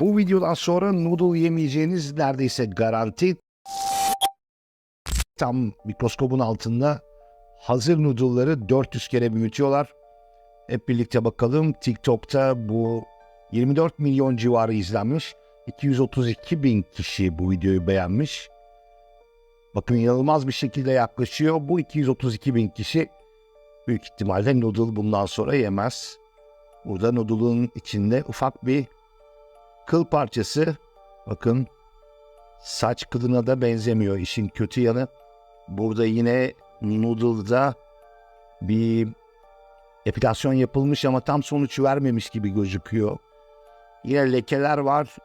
Bu videodan sonra noodle yemeyeceğiniz neredeyse garanti. Tam mikroskobun altında hazır noodle'ları 400 kere büyütüyorlar. Hep birlikte bakalım. TikTok'ta bu 24 milyon civarı izlenmiş. 232 bin kişi bu videoyu beğenmiş. Bakın inanılmaz bir şekilde yaklaşıyor. Bu 232 bin kişi büyük ihtimalle noodle bundan sonra yemez. Burada noodle'ın içinde ufak bir kıl parçası. Bakın saç kılına da benzemiyor. İşin kötü yanı burada yine noodle'da bir epilasyon yapılmış ama tam sonuç vermemiş gibi gözüküyor. Yine lekeler var.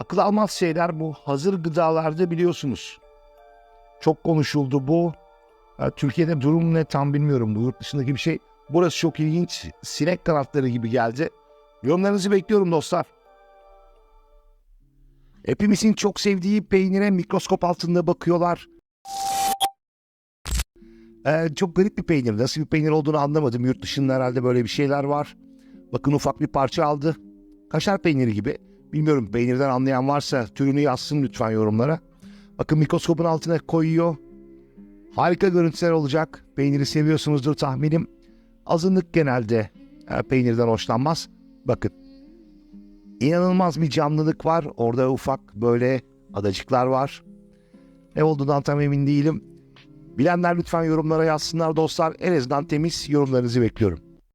Akıl almaz şeyler bu. Hazır gıdalarda biliyorsunuz. Çok konuşuldu bu. Türkiye'de durum ne tam bilmiyorum. Bu yurt dışındaki bir şey. Burası çok ilginç. Sinek kanatları gibi geldi. Yorumlarınızı bekliyorum dostlar. Hepimizin çok sevdiği peynire mikroskop altında bakıyorlar. Ee, çok garip bir peynir. Nasıl bir peynir olduğunu anlamadım. Yurt dışında herhalde böyle bir şeyler var. Bakın ufak bir parça aldı. Kaşar peyniri gibi. Bilmiyorum peynirden anlayan varsa türünü yazsın lütfen yorumlara. Bakın mikroskopun altına koyuyor. Harika görüntüler olacak. Peyniri seviyorsunuzdur tahminim. Azınlık genelde e, peynirden hoşlanmaz. Bakın. İnanılmaz bir canlılık var. Orada ufak böyle adacıklar var. Ne olduğundan tam emin değilim. Bilenler lütfen yorumlara yazsınlar dostlar. En azından temiz yorumlarınızı bekliyorum.